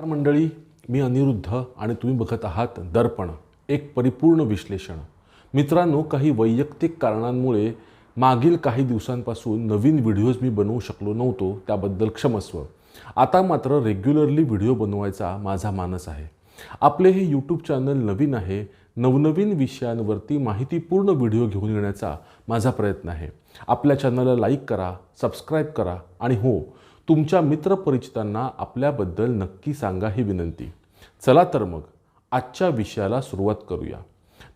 नमस्कार मंडळी मी अनिरुद्ध आणि तुम्ही बघत आहात दर्पण एक परिपूर्ण विश्लेषण. मित्रांनो काही वैयक्तिक कारणांमुळे मागील काही दिवसांपासून नवीन व्हिडिओज मी बनवू शकलो नव्हतो त्याबद्दल क्षमस्व. आता मात्र रेग्युलरली व्हिडिओ बनवायचा माझा मानस आहे. आपले हे यूट्यूब चॅनल नवीन आहे नवनवीन विषयांवरती माहितीपूर्ण व्हिडिओ घेऊन येण्याचा माझा प्रयत्न आहे. आपल्या चॅनलला लाईक करा सबस्क्राईब करा आणि हो तुमच्या मित्रपरिचितांना आपल्याबद्दल नक्की सांगा ही विनंती. चला तर मग आजच्या विषयाला सुरुवात करूया.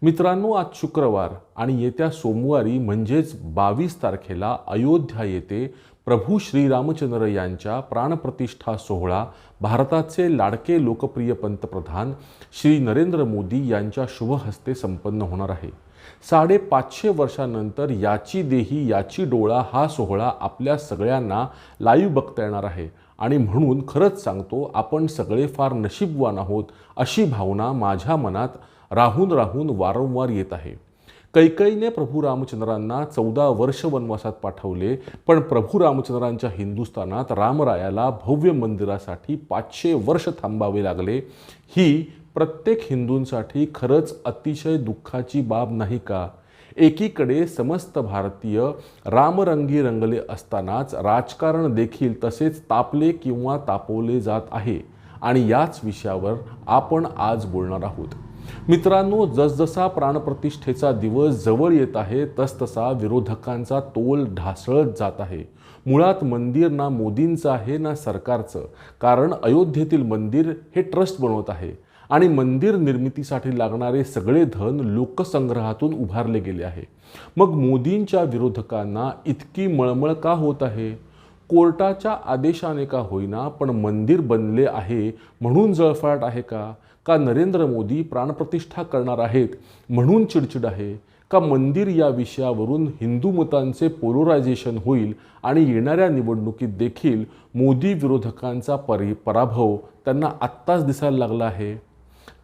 मित्रांनो आज शुक्रवार आणि येत्या सोमवारी म्हणजेच बावीस तारखेला अयोध्या येथे प्रभू श्रीरामचंद्र यांच्या प्राणप्रतिष्ठा सोहळा भारताचे लाडके लोकप्रिय पंतप्रधान श्री नरेंद्र मोदी यांच्या शुभहस्ते संपन्न होणार आहे. साडेपाचशे वर्षानंतर याची देही याची डोळा हा सोहळा आपल्या सगळ्यांना लाईव्ह बघता येणार आहे. आणि म्हणून खरंच सांगतो आपण सगळे फार नशीबवान आहोत अशी भावना माझ्या मनात राहून राहून वारंवार येत आहे. कैकईने प्रभू रामचंद्रांना चौदा वर्ष वनवासात पाठवले पण प्रभू रामचंद्रांच्या हिंदुस्थानात रामरायाला भव्य मंदिरासाठी पाचशे वर्ष थांबावे लागले. ही प्रत्येक हिंदूंसाठी खरंच अतिशय दुःखाची बाब नाही का? एकीकडे समस्त भारतीय रामरंगी रंगले असतानाच राजकारण देखील तसेच तापले किंवा तापवले जात आहे. आणि याच विषयावर आपण आज बोलणार आहोत. मित्रांनो जसजसा प्राणप्रतिष्ठेचा दिवस जवळ येत आहे तसतसा विरोधकांचा तोल ढासळत जात आहे. मुळात मंदिर ना मोदींचं आहे ना सरकारचं. कारण अयोध्येतील मंदिर हे ट्रस्ट बनवत आहे. आणि मंदिर निर्मितीसाठी लागणारे सगळे धन लोकसंग्रहातून उभारले गेले आहे. मग मोदींच्या विरोधकांना इतकी मळमळ का होत आहे? कोर्टाच्या आदेशाने का होईना पण मंदिर बनले आहे म्हणून जळफाट आहे का? का नरेंद्र मोदी प्राणप्रतिष्ठा करणार आहेत म्हणून चिडचिड आहे? का मंदिर या विषयावरून हिंदू मतांचे पोलरायझेशन होईल आणि येणाऱ्या निवडणुकीत देखील मोदी विरोधकांचा परि पराभव त्यांना आत्ताच दिसायला लागला आहे?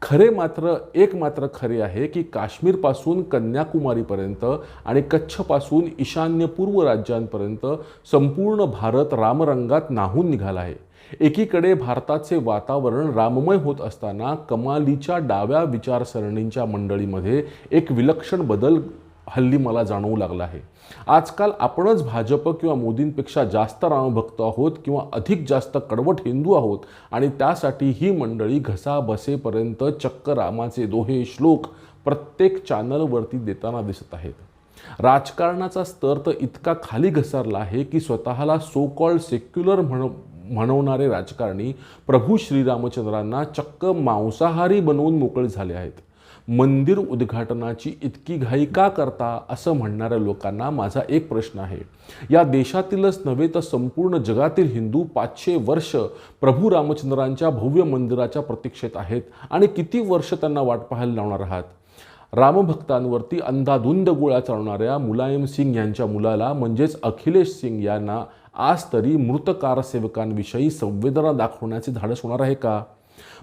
खरे मात्र एक मात्र खरे आहे की काश्मीरपासून कन्याकुमारीपर्यंत आणि कच्छपासून ईशान्य पूर्व राज्यांपर्यंत संपूर्ण भारत रामरंगात नाहून निघाला आहे. एकीकडे भारताचे वातावरण राममय होत असताना कमालीच्या डाव्या विचारसरणींच्या मंडळीमध्ये एक विलक्षण बदल हल्ली मला जाणवू लागला आहे. आजकाल आपणच भाजप किंवा मोदींपेक्षा जास्त रामभक्त आहोत किंवा अधिक जास्त कडवट हिंदू आहोत आणि त्यासाठी ही मंडळी घसा बसेपर्यंत चक्क रामाचे दोहे श्लोक प्रत्येक चॅनलवरती देताना दिसत आहेत. राजकारणाचा स्तर तर इतका खाली घसरला आहे की स्वतःला सो कॉल्ड सेक्युलर म्हण म्हणवणारे राजकारणी प्रभू श्रीरामचंद्रांना चक्क मांसाहारी बनवून मोकळे झाले आहेत. मंदिर उद्घाटनाची इतकी घाई का करता असं म्हणणाऱ्या लोकांना माझा एक प्रश्न आहे. या देशातीलच नव्हे तर संपूर्ण जगातील हिंदू पाचशे वर्ष प्रभू रामचंद्रांच्या भव्य मंदिराच्या प्रतीक्षेत आहेत आणि किती वर्ष त्यांना वाट पाहायला लावणार आहात? रामभक्तांवरती अंधाधुंद गोळ्या चालवणाऱ्या मुलायम सिंग यांच्या मुलाला म्हणजेच अखिलेश सिंग यांना आज तरी मृत कारसेवकांविषयी संवेदना दाखवण्याचे धाडस होणार आहे का?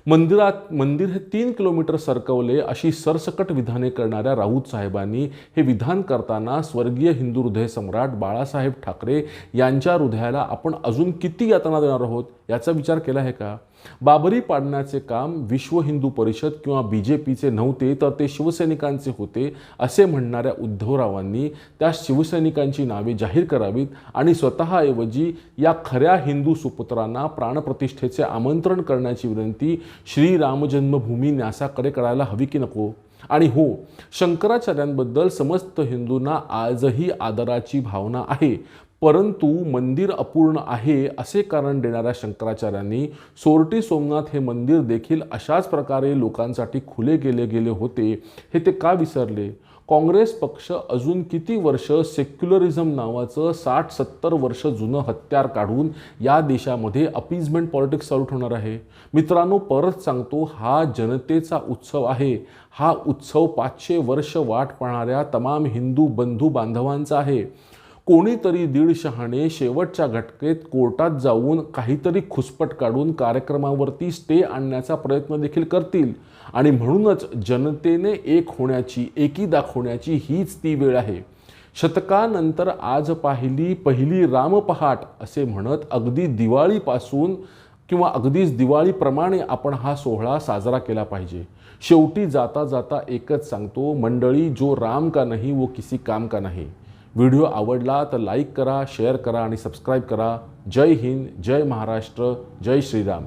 मंदिरात मंदिर हे तीन किलोमीटर सरकवले अशी सरसकट विधाने करणाऱ्या राऊत साहेबांनी हे विधान करताना स्वर्गीय हिंदू हृदय सम्राट बाळासाहेब ठाकरे यांच्या हृदयाला आपण अजून किती यातना देणार आहोत याचा विचार केला आहे का? बाबरी पाडण्याचे काम विश्व हिंदू परिषद किंवा बी जे पीचे नव्हते तर ते शिवसैनिकांचे होते असे म्हणणाऱ्या उद्धवरावांनी त्या शिवसैनिकांची नावे जाहीर करावीत आणि स्वतःऐवजी या खऱ्या हिंदू सुपुत्रांना प्राणप्रतिष्ठेचे आमंत्रण करण्याची विनंती श्री रामजन्मभूमी न्यासाकडे करायला हवी की नको? आणि हो शंकराचार्यांबद्दल समस्त हिंदूंना आजही आदराची भावना आहे. परंतु मंदिर अपूर्ण आहे असे कारण देणाऱ्या शंकराचार्यांनी सोरटी सोमनाथ हे मंदिर देखील अशाच प्रकारे लोकांसाठी खुले केले गेले होते हे ते का विसरले? काँग्रेस पक्ष अजून किती वर्ष सेक्युलरिझम नावाचं साठ सत्तर वर्ष जुनं हत्यार काढून या देशामध्ये अपीजमेंट पॉलिटिक्स चालू ठेवणार आहे? मित्रांनो परत सांगतो हा जनतेचा उत्सव आहे. हा उत्सव पाचशे वर्ष वाट पाहणाऱ्या तमाम हिंदू बंधू बांधवांचा आहे. कोणीतरी दीड शहाणे शेवटच्या घटकेत कोर्टात जाऊन काहीतरी खुसपट काढून कार्यक्रमावरती स्टे आणण्याचा प्रयत्न देखील करतील. आणि म्हणूनच जनतेने एक होण्याची एकी दाखवण्याची हीच ती वेळ आहे. शतकानंतर आज पाहिली पहिली रामपहाट असे म्हणत अगदी दिवाळीपासून किंवा अगदीच दिवाळीप्रमाणे आपण हा सोहळा साजरा केला पाहिजे. शेवटी जाता जाता एकच सांगतो मंडळी जो राम का नाही वो किसी काम का नाही. व्हिडिओ आवडला तर लाईक करा शेअर करा आणि सबस्क्राईब करा. जय हिंद जय महाराष्ट्र जय श्रीराम.